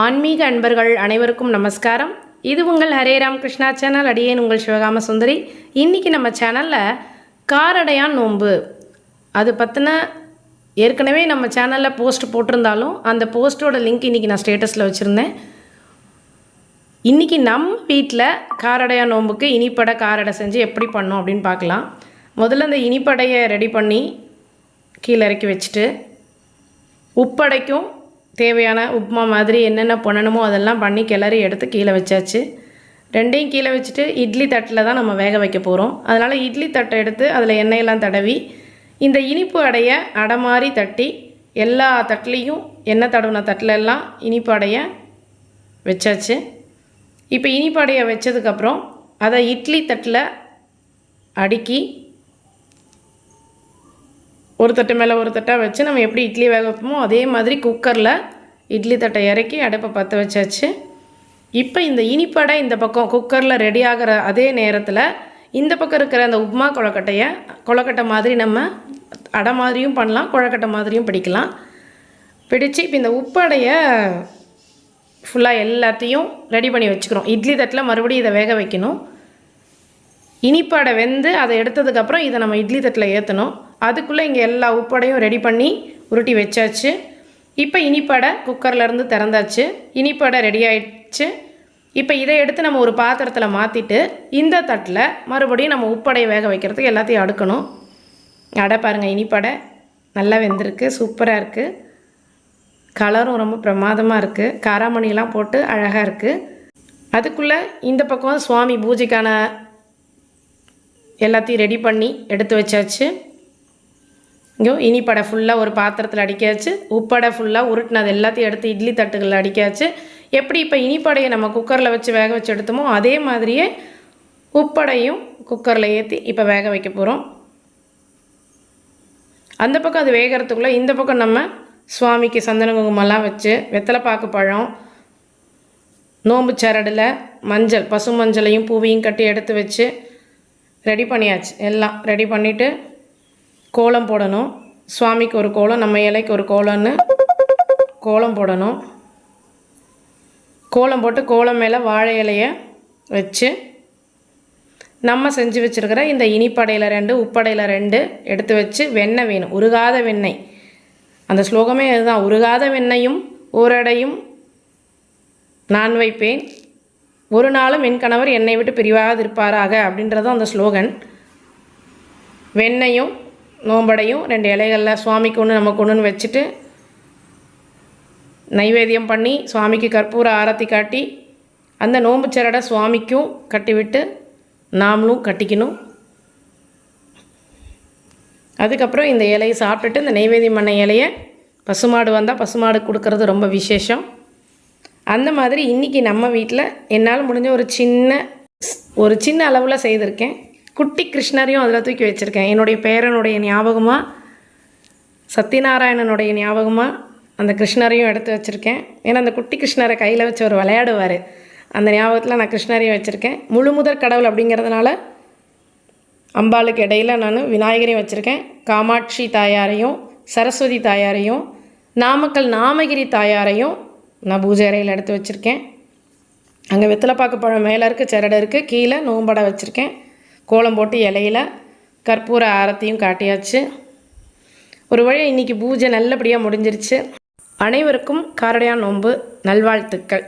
ஆன்மீக அன்பர்கள் அனைவருக்கும் நமஸ்காரம். இது உங்கள் ஹரே ராம் கிருஷ்ணா சேனல் அடியேன் உங்கள் சிவகாம சுந்தரி. இன்றைக்கி நம்ம சேனலில் காரடையான் நோன்பு. அது பற்றின ஏற்கனவே நம்ம சேனலில் போஸ்ட் போட்டிருந்தாலும் அந்த போஸ்ட்டோட லிங்க் இன்றைக்கி நான் ஸ்டேட்டஸில் வச்சுருந்தேன். இன்றைக்கி நம்ம வீட்டில் காரடையா நோம்புக்கு இனிப்படை காரடை செஞ்சு எப்படி பண்ணோம் அப்படின்னு பார்க்கலாம். முதல்ல அந்த இனிப்படையை ரெடி பண்ணி கீழே இறக்கி வச்சுட்டு உப்படைக்கும் தேவையான உப்புமா மாதிரி என்னென்ன பண்ணணுமோ அதெல்லாம் பண்ணி கிளறி எடுத்து கீழே வச்சாச்சு. ரெண்டையும் கீழே வச்சுட்டு இட்லி தட்டில் தான் நம்ம வேக வைக்க போகிறோம் அதனால் இட்லி தட்டை எடுத்து அதில் எண்ணெயெல்லாம் தடவி இந்த இனிப்பு அடைய அடை மாதிரி தட்டி எல்லா தட்டிலையும் எண்ணெய் தடவின தட்டில் எல்லாம் இனிப்பு அடைய வச்சாச்சு. இப்போ இனிப்பு அடைய வச்சதுக்கப்புறம் அதை இட்லி தட்டில் அடுக்கி ஒரு தட்டு மேலே ஒரு தட்டாக வச்சு நம்ம எப்படி இட்லி வேக வைப்போமோ அதே மாதிரி குக்கரில் இட்லி தட்டை இறக்கி அடுப்பை பற்ற வச்சாச்சு. இப்போ இந்த இனிப்படை இந்த பக்கம் குக்கரில் ரெடி ஆகிற அதே நேரத்தில் இந்த பக்கம் இருக்கிற அந்த உப்புமா கொழக்கட்டையை கொழக்கட்டை மாதிரி நம்ம அடை மாதிரியும் பண்ணலாம் கொழக்கட்டை மாதிரியும் பிடிக்கலாம். பிடித்து இப்போ இந்த உப்படையை ஃபுல்லாக எல்லாத்தையும் ரெடி பண்ணி வச்சுக்கிறோம். இட்லி தட்டில் மறுபடியும் இதை வேக வைக்கணும். இனிப்படை வெந்து அதை எடுத்ததுக்கப்புறம் இதை நம்ம இட்லி தட்டில் ஏற்றணும் அதுக்குள்ளே இங்கே எல்லா உப்படையும் ரெடி பண்ணி உருட்டி வச்சாச்சு. இப்போ இனிப்படை குக்கர்லேருந்து திறந்தாச்சு. இனிப்படை ரெடி ஆயிடுச்சு. இப்போ இதை எடுத்து நம்ம ஒரு பாத்திரத்தில் மாற்றிட்டு இந்த தட்டில் மறுபடியும் நம்ம உப்படையை வேக வைக்கிறதுக்கு எல்லாத்தையும் அடுக்கணும். அடை பாருங்கள் இனிப்படை நல்லா வெந்திருக்கு சூப்பராக இருக்குது கலரும் ரொம்ப பிரமாதமாக இருக்குது காராமணிலாம் போட்டு அழகாக இருக்குது அதுக்குள்ளே இந்த பக்கம் சுவாமி பூஜைக்கான எல்லாத்தையும் ரெடி பண்ணி எடுத்து வச்சாச்சு. இங்கே இனிப்படை ஃபுல்லாக ஒரு பாத்திரத்தில் அடிக்காச்சு உப்படை ஃபுல்லாக உருட்டினது எல்லாத்தையும் எடுத்து இட்லி தட்டுகளில் அடிக்காச்சு எப்படி இப்போ இனிப்படையை நம்ம குக்கரில் வச்சு வேக வச்சு எடுத்தோமோ அதே மாதிரியே உப்படையும் குக்கரில் ஏற்றி இப்போ வேக வைக்க போகிறோம் அந்த பக்கம் அது வேகிறதுக்குள்ளே இந்த பக்கம் நம்ம சுவாமிக்கு சந்தன குங்குமம்லாம் வச்சு வெத்தலைப்பாக்கு பழம் நோம்பு சரடில் மஞ்சள் பசு மஞ்சளையும் பூவையும் கட்டி எடுத்து வச்சு ரெடி பண்ணியாச்சு. எல்லாம் ரெடி பண்ணிவிட்டு கோலம் போடணும். சுவாமிக்கு ஒரு கோலம் நம்ம இலைக்கு ஒரு கோலம்னு கோலம் போடணும். கோலம் போட்டு கோலம் மேலே வாழை இலையை வச்சு நம்ம செஞ்சு வச்சுருக்கிற இந்த இனிப்படையில் ரெண்டு உப்படையில் ரெண்டு எடுத்து வச்சு வெண்ணெய் வேணும். உருகாத வெண்ணெய். அந்த ஸ்லோகமே அதுதான். உருகாத வெண்ணையும் ஓரடையும் நான் வைப்பேன். ஒரு நாளும் என் கணவர் என்னை விட்டு பிரிவாதிருப்பாராக அப்படின்றது அந்த ஸ்லோகன். வெண்ணையும் நோம்படையும். ரெண்டு இலைகளில் சுவாமிக்கு ஒன்று நமக்கு ஒன்றுன்னு வச்சுட்டு நைவேத்தியம் பண்ணி சுவாமிக்கு கற்பூர ஆரத்தி காட்டி அந்த நோம்பு சரடை சுவாமிக்கும் கட்டிவிட்டு நாமளும் கட்டிக்கணும். அதுக்கப்புறம் இந்த இலையை சாப்பிட்டுட்டு இந்த நெய்வேதியம் பண்ண இலையை பசுமாடு வந்தால் பசுமாடு கொடுக்கறது ரொம்ப விசேஷம். அந்த மாதிரி இன்றைக்கி நம்ம வீட்டில் என்னால் முடிஞ்ச ஒரு சின்ன ஒரு சின்ன அளவில் செய்திருக்கேன். குட்டி கிருஷ்ணரையும் அதில் தூக்கி வச்சுருக்கேன். என்னுடைய பேரனுடைய ஞாபகமாக சத்யநாராயணனுடைய ஞாபகமாக அந்த கிருஷ்ணரையும் எடுத்து வச்சுருக்கேன். ஏன்னா அந்த குட்டி கிருஷ்ணரை கையில் வச்சு அவர் விளையாடுவார். அந்த ஞாபகத்தில் நான் கிருஷ்ணரையும் வச்சுருக்கேன். முழு முதற் கடவுள் அப்படிங்கிறதுனால அம்பாளுக்கு இடையில் நான் விநாயகரையும் வச்சுருக்கேன். காமாட்சி தாயாரையும் சரஸ்வதி தாயாரையும் நாமக்கல் நாமகிரி தாயாரையும் நான் பூஜை அறையில் எடுத்து வச்சுருக்கேன். அங்கே வெத்தலைப்பாக்கு பழம் மேலே இருக்குது சிரடை இருக்குது கீழே நோம்படை வச்சுருக்கேன். கோலம் போட்டு இலையில கற்பூர ஆரத்தையும் காட்டியாச்சு. ஒரு வழி இன்றைக்கி பூஜை நல்லபடியாக முடிஞ்சிருச்சு. அனைவருக்கும் காரடையான் நோன்பு நல்வாழ்த்துக்கள்.